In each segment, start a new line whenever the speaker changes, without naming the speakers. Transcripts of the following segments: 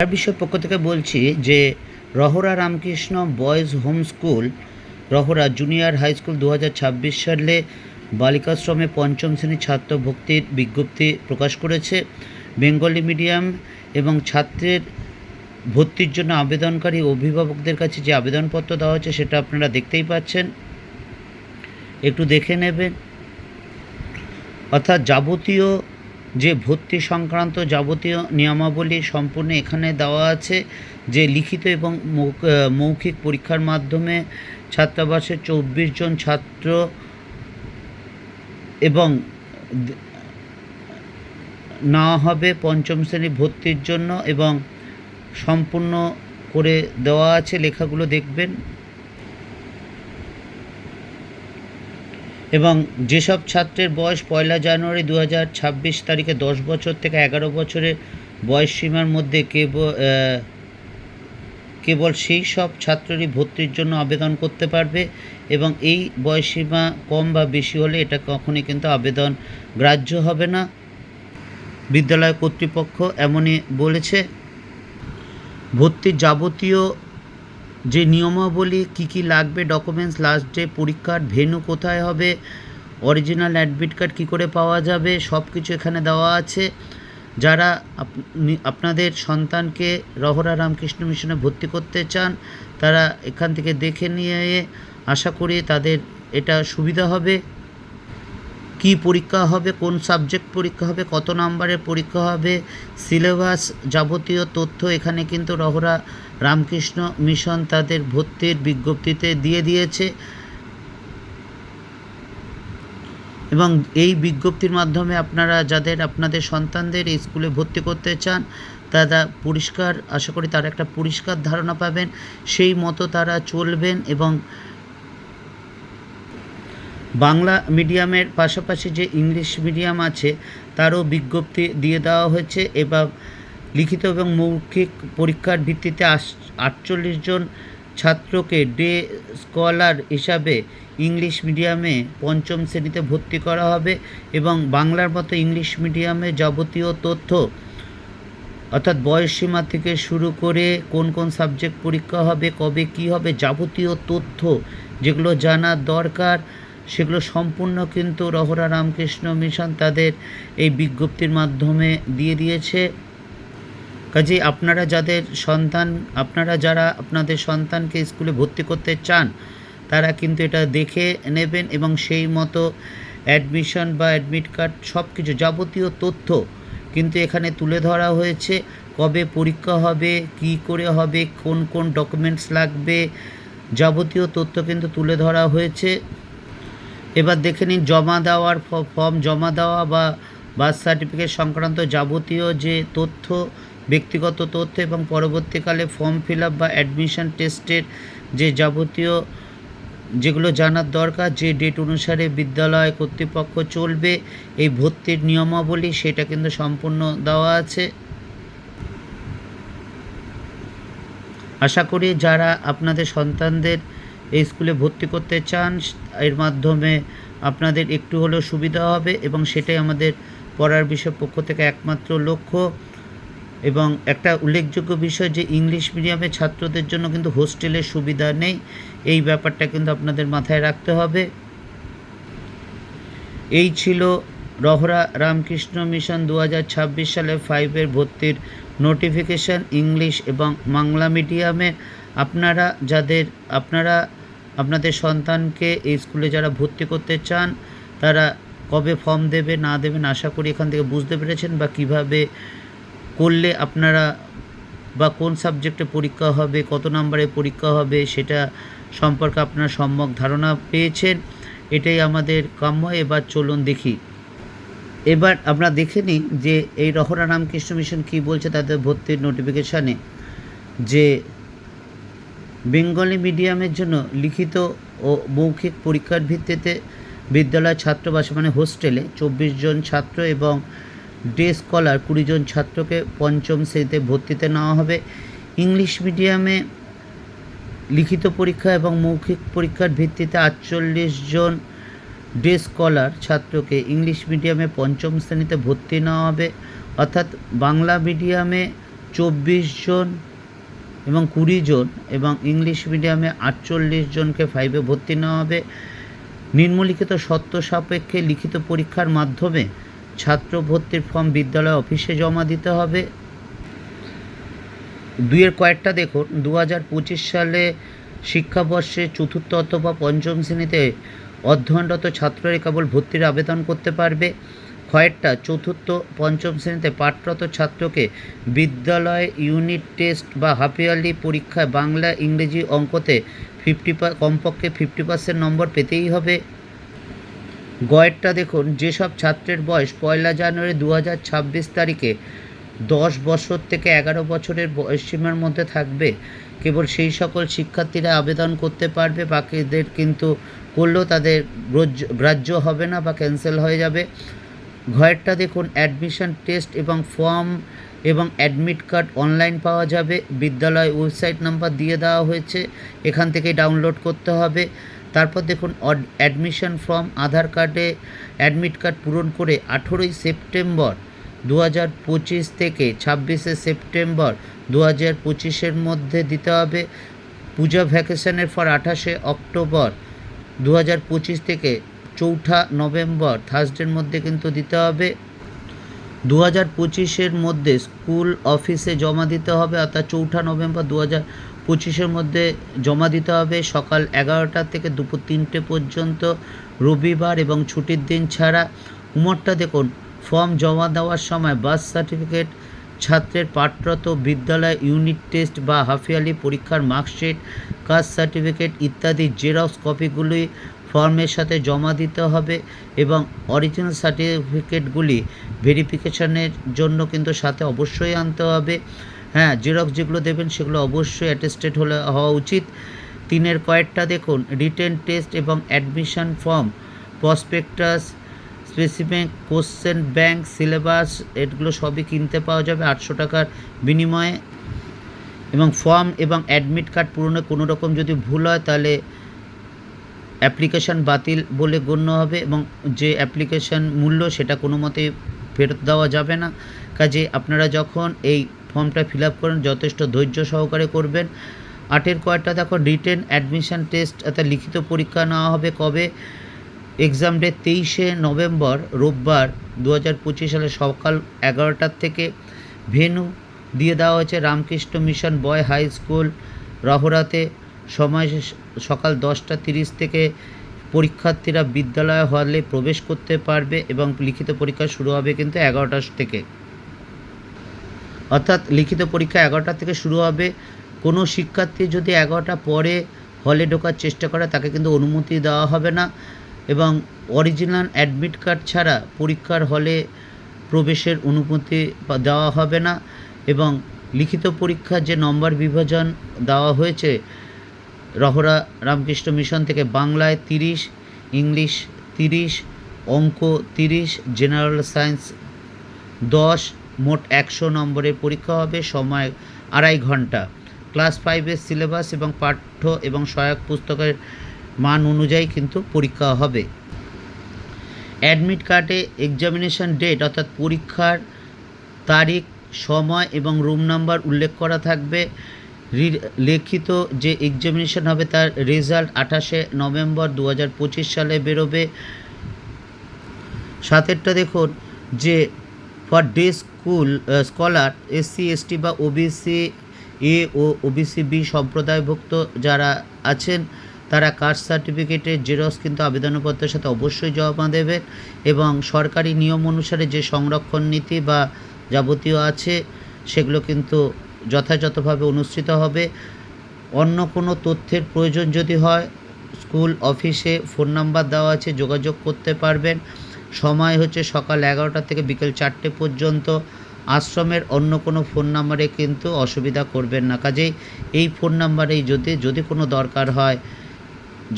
তার বিষয় পক্ষ থেকে বলছি যে Rahara Ramakrishna boys home school, Rahara junior high school দু হাজার ছাব্বিশ সালে বালিকাশ্রমে পঞ্চম শ্রেণির ছাত্র ভক্তির বিজ্ঞপ্তি প্রকাশ করেছে। বেঙ্গলি মিডিয়াম এবং ছাত্রের ভর্তির জন্য আবেদনকারী অভিভাবকদের কাছে যে আবেদনপত্র দেওয়া হচ্ছে সেটা আপনারা দেখতেই পাচ্ছেন। একটু দেখে নেবেন। অর্থাৎ যাবতীয় যে ভর্তি সংক্রান্ত যাবতীয় নিয়মাবলী সম্পূর্ণ এখানে দেওয়া আছে, যে লিখিত এবং মৌখ- মৌখিক পরীক্ষার মাধ্যমে ছাত্রাবাসে চব্বিশ জন ছাত্র এবং নেওয়া হবে পঞ্চম শ্রেণি ভর্তির জন্য এবং সম্পূর্ণ করে দেওয়া আছে, লেখাগুলো দেখবেন। এবং যেসব ছাত্রের বয়স পয়লা জানুয়ারি দু ছাব্বিশ তারিখে দশ বছর থেকে এগারো বছরের বয়স সীমার মধ্যে কেবল কেবল সেই সব ছাত্রই ভর্তির জন্য আবেদন করতে পারবে এবং এই বয়সীমা কম বা বেশি হলে এটা কখনই কিন্তু আবেদন গ্রাহ্য হবে না। বিদ্যালয় কর্তৃপক্ষ এমনই বলেছে। ভর্তির যাবতীয় যে নিয়মাবলী, কি কি লাগবে ডকুমেন্টস লাস্ট ডে পরীক্ষার ভেনু কোথায় হবে অরিজিনাল অ্যাডমিট কার্ড কী করে পাওয়া যাবে সব কিছু এখানে দেওয়া আছে। যারা আপনি- আপনাদের সন্তানকে রহরা রামকৃষ্ণ মিশনে ভর্তি করতে চান, তারা এখান থেকে দেখে নিয়ে আশা করি তাদের এটা সুবিধা হবে। কি পরীক্ষা হবে, কোন সাবজেক্ট পরীক্ষা হবে, কত নম্বরের পরীক্ষা হবে সিলেবাস যাবতীয় তথ্য এখানে কিন্তু রহরা রামকৃষ্ণ মিশন তাদের ভর্তির বিজ্ঞপ্তিতে দিয়ে দিয়েছে। এবং এই বিজ্ঞপ্তির মাধ্যমে আপনারা যাদের আপনাদের সন্তানদের স্কুলে ভর্তি করতে চান, তারা পরিষ্কার, আশা করি তারা একটা পরিষ্কার ধারণা পাবেন। সেই মতো তারা চলবেন এবং বাংলা মিডিয়ামের পাশাপাশি যে ইংলিশ মিডিয়াম আছে, তারও বিজ্ঞপ্তি দিয়ে দেওয়া হয়েছে। এবং লিখিত এবং মৌখিক পরীক্ষার ভিত্তিতে আটচল্লিশ জন ছাত্রকে ডে স্কলার হিসাবে ইংলিশ মিডিয়ামে পঞ্চম শ্রেণীতে ভর্তি করা হবে এবং বাংলার মতো ইংলিশ মিডিয়ামে যাবতীয় তথ্য, অর্থাৎ বয়সসীমা থেকে শুরু করে কোন কোন সাবজেক্ট পরীক্ষা হবে, কবে কি হবে, যাবতীয় তথ্য যেগুলো জানার দরকার সেগুলো সম্পূর্ণ কিন্তু রহরা রামকৃষ্ণ মিশন তাদের এই বিজ্ঞপ্তির মাধ্যমে দিয়ে দিয়েছে। কাজে আপনারা যাদের সন্তান, আপনারা যারা আপনাদের সন্তানকে স্কুলে ভর্তি করতে চান, তারা কিন্তু এটা দেখে নেবেন এবং সেই মতো অ্যাডমিশন বা অ্যাডমিট কার্ড সব কিছু যাবতীয় তথ্য কিন্তু এখানে তুলে ধরা হয়েছে। কবে পরীক্ষা হবে, কি করে হবে, কোন কোন ডকুমেন্টস লাগবে, যাবতীয় তথ্য কিন্তু তুলে ধরা হয়েছে। এবার দেখে নিন, জমা দেওয়ার ফর্ম জমা দেওয়া বা বার্থ সার্টিফিকেট সংক্রান্ত যাবতীয় যে তথ্য, ব্যক্তিগত তথ্য এবং পরবর্তীকালে ফর্ম ফিল আপ বা অ্যাডমিশন টেস্টের যে যাবতীয় যেগুলো জানার দরকার, যে ডেট অনুসারে বিদ্যালয় কর্তৃপক্ষ চলবে, এই ভর্তির নিয়মাবলী সেটা কিন্তু সম্পূর্ণ দেওয়া আছে। আশা করি যারা আপনাদের সন্তানদের এই স্কুলে ভর্তি করতে চান, এর মাধ্যমে আপনাদের একটু হলেও সুবিধা হবে এবং সেটাই আমাদের পড়ার বিষয় পক্ষ থেকে একমাত্র লক্ষ্য। এবং একটা উল্লেখযোগ্য বিষয় যে ইংলিশ মিডিয়ামের ছাত্রদের জন্য কিন্তু হোস্টেলের সুবিধা নেই, এই ব্যাপারটা কিন্তু আপনাদের মাথায় রাখতে হবে। এই ছিল রহরা রামকৃষ্ণ মিশন দু হাজার ছাব্বিশ সালে ফাইভের ভর্তির নোটিফিকেশান ইংলিশ এবং বাংলা মিডিয়ামে। আপনারা যাদের, আপনারা আপনাদের সন্তানকে এই স্কুলে যারা ভর্তি করতে চান, তারা কবে ফর্ম দেবে, না দেবেন, আশা করি এখান থেকে বুঝতে পেরেছেন বা কীভাবে করলে আপনারা বা কোন সাবজেক্টে পরীক্ষা হবে, কত নম্বরে পরীক্ষা হবে, সেটা সম্পর্কে আপনারা সম্যক ধারণা পেয়েছেন। এটাই আমাদের কাম্য, এবার চলুন দেখি। এবার আমরা দেখে নিই যে এই রহরা রামকৃষ্ণ মিশন কী বলছে তাদের ভর্তির নোটিফিকেশানে যে বেঙ্গলি মিডিয়ামের জন্য লিখিত ও মৌখিক পরীক্ষার ভিত্তিতে বিদ্যালয় ছাত্রবাস মানে হোস্টেলে চব্বিশ জন ছাত্র এবং ডে স্কলার কুড়ি জন ছাত্রকে পঞ্চম শ্রেণীতে ভর্তিতে নেওয়া হবে। ইংলিশ মিডিয়ামে লিখিত পরীক্ষা এবং মৌখিক পরীক্ষার ভিত্তিতে আটচল্লিশ জন ডে স্কলার ছাত্রকে ইংলিশ মিডিয়ামে পঞ্চম শ্রেণীতে ভর্তি নেওয়া হবে। অর্থাৎ বাংলা মিডিয়ামে চব্বিশ জন এবং কুড়ি জন এবং ইংলিশ মিডিয়ামে আটচল্লিশ জনকে ফাইভে ভর্তি নেওয়া হবে। নিম্নলিখিত শর্ত সাপেক্ষে লিখিত পরীক্ষার মাধ্যমে ছাত্র ভর্তির ফর্ম বিদ্যালয় অফিসে জমা দিতে হবে। দুইয়ের কয়েকটা দেখুন দু হাজার পঁচিশ সালে শিক্ষাবর্ষে চতুর্থ অথবা পঞ্চম শ্রেণীতে অধ্যয়নরত ছাত্ররা কেবল ভর্তির আবেদন করতে পারবে। কয়েকটা চতুর্থ, পঞ্চম শ্রেণীতে পাঠরত ছাত্রকে বিদ্যালয় ইউনিট টেস্ট বা হাফিয়ারলি পরীক্ষায় বাংলা ইংরেজি অঙ্কতে ফিফটি কমপক্ষে ফিফটি পার্সেন্ট নম্বর পেতেই হবে। গয়েরটা দেখুন, যেসব ছাত্রের বয়স পয়লা জানুয়ারি দু হাজার ছাব্বিশ তারিখে দশ বছর থেকে এগারো বছরের বয়সসীমার মধ্যে থাকবে, কেবল সেই সকল শিক্ষার্থীরা আবেদন করতে পারবে, বাকিদের কিন্তু করলেও তাদের গ্রাহ্য হবে না বা ক্যান্সেল হয়ে যাবে। ঘরেরটা দেখুন অ্যাডমিশন টেস্ট এবং ফর্ম এবং অ্যাডমিট কার্ড অনলাইন পাওয়া যাবে। বিদ্যালয় ওয়েবসাইট নাম্বার দিয়ে দেওয়া হয়েছে, এখান থেকে ডাউনলোড করতে হবে। তারপর দেখুন অ্যাডমিশন ফর্ম আধার কার্ডে অ্যাডমিট কার্ড পূরণ করে আঠেরোই সেপ্টেম্বর দু হাজার পঁচিশ থেকে ছাব্বিশে সেপ্টেম্বর দু হাজার পঁচিশের মধ্যে দিতে হবে। পূজা ভ্যাকেশনের পর আঠাশে অক্টোবর দু হাজার পঁচিশ থেকে চৌঠা নভেম্বর থার্সডের মধ্যে কিন্তু দিতে হবে। দু হাজার পঁচিশের মধ্যে স্কুল অফিসে জমা দিতে হবে, অর্থাৎ চৌঠা নভেম্বর দু হাজার পঁচিশের মধ্যে জমা দিতে হবে। সকাল এগারোটা থেকে দুপুর তিনটে পর্যন্ত রবিবার এবং ছুটির দিন ছাড়া। উমরটা দেখুন, ফর্ম জমা দেওয়ার সময় বার্থ সার্টিফিকেট, ছাত্রের পাঠরত বিদ্যালয় ইউনিট টেস্ট বা হাফিয়ালি পরীক্ষার মার্কশিট, কাস্ট সার্টিফিকেট ইত্যাদি জেরক্স কপিগুলি ফর্মের সাথে জমা দিতে হবে এবং অরিজিনাল সার্টিফিকেটগুলি ভেরিফিকেশনের জন্য কিন্তু সাথে অবশ্যই আনতে হবে। হ্যাঁ জেরক্স যেগুলো দেবেন সেগুলো অবশ্যই অ্যাটেস্টেড হলে, হওয়া উচিত। তিনের কয়েকটা দেখুন রিটেন টেস্ট এবং admission form prospectus specific question bank syllabus এগুলো সবই কিনতে পাওয়া যাবে আটশো টাকার বিনিময়ে। এবং ফর্ম এবং অ্যাডমিট কার্ড পূরণে কোনো রকম যদি ভুল হয় তাহলে অ্যাপ্লিকেশান বাতিল বলে গণ্য হবে এবং যে অ্যাপ্লিকেশান মূল্য সেটা কোনো মতে ফেরত দেওয়া যাবে না। কাজে আপনারা যখন এই ফর্মটা ফিল আপ করেন, যথেষ্ট ধৈর্য সহকারে করবেন। আটের কয়েকটা দেখো, রিটেন অ্যাডমিশন টেস্ট, অর্থাৎ লিখিত পরীক্ষা নেওয়া হবে কবে? এক্সাম ডেট তেইশে নভেম্বর, রোববার দু হাজার পঁচিশ সালে সকাল এগারোটার থেকে ভেনু দিয়ে দেওয়া হয়েছে Ramakrishna mission boy high school, রহরাতে। সময় সকাল দশটা তিরিশ থেকে পরীক্ষার্থীরা বিদ্যালয় হলে প্রবেশ করতে পারবে এবং লিখিত পরীক্ষা শুরু হবে কিন্তু এগারোটা থেকে। অর্থাৎ লিখিত পরীক্ষা এগারোটা থেকে শুরু হবে। কোনো শিক্ষার্থী যদি এগারোটা পরে হলে ঢোকার চেষ্টা করে, তাকে কিন্তু অনুমতি দেওয়া হবে না এবং অরিজিনাল অ্যাডমিট কার্ড ছাড়া পরীক্ষার হলে প্রবেশের অনুমতি দেওয়া হবে না এবং লিখিত পরীক্ষার যে নম্বর বিভাজন দেওয়া হয়েছে রহরা রামকৃষ্ণ মিশন থেকে বাংলায় তিরিশ, ইংলিশ তিরিশ, অঙ্ক তিরিশ, জেনারেল সায়েন্স দশ, মোট একশো নম্বরের পরীক্ষা হবে, সময় আড়াই ঘণ্টা। ক্লাস ফাইভের সিলেবাস এবং পাঠ্য এবং সহায়ক পুস্তকের মান অনুযায়ী কিন্তু পরীক্ষা হবে। অ্যাডমিট কার্ডে এক্সামিনেশন ডেট অর্থাৎ পরীক্ষার তারিখ, সময় এবং রুম নাম্বার উল্লেখ করা থাকবে। লিখিত যে এক্সামিনেশন হবে তার রেজাল্ট আঠাশে নভেম্বর দু হাজার পঁচিশ সালে বেরোবে। সাতেরটা দেখুন, যে for day school scholar SC ST বা ওবিসি এ ও ওবিসি বি সম্প্রদায়ভুক্ত যারা আছেন, তারা কাস্ট সার্টিফিকেটের জেরক্স কিন্তু আবেদনপত্রের সাথে অবশ্যই জমা দেবে এবং সরকারি নিয়ম অনুসারে যে সংরক্ষণ নীতি বা যাবতীয় আছে, সেগুলো কিন্তু যথাযথভাবে অনুষ্ঠিত হবে। অন্য কোনো তথ্যের প্রয়োজন যদি হয়, স্কুল অফিসে ফোন নাম্বার দেওয়া আছে, যোগাযোগ করতে পারবেন। সময় হচ্ছে সকাল এগারোটা থেকে বিকেল চারটে পর্যন্ত। আশ্রমের অন্য কোনো ফোন নাম্বারে কিন্তু অসুবিধা করবেন না। কাজেই এই ফোন নাম্বারেই যদি যদি কোনো দরকার হয়,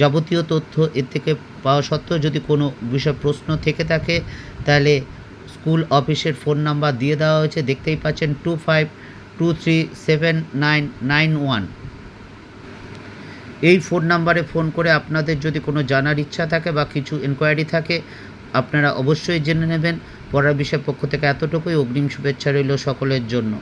যাবতীয় তথ্য এর থেকে পাওয়া সত্ত্বেও যদি কোনো বিষয় প্রশ্ন থেকে থাকে, তাহলে স্কুল অফিসের ফোন নাম্বার দিয়ে দেওয়া হয়েছে। দেখতেই পাচ্ছেন two five two three seven nine nine one এই ফোন নাম্বারে ফোন করে আপনাদের যদি কোনো জানার ইচ্ছা থাকে বা কিছু এনকোয়ারি থাকে, আপনারা অবশ্যই জেনে নেবেন। পড়ার বিষয় পক্ষ থেকে এতটুকুই। অগ্রিম শুভেচ্ছা রইল সকলের জন্য।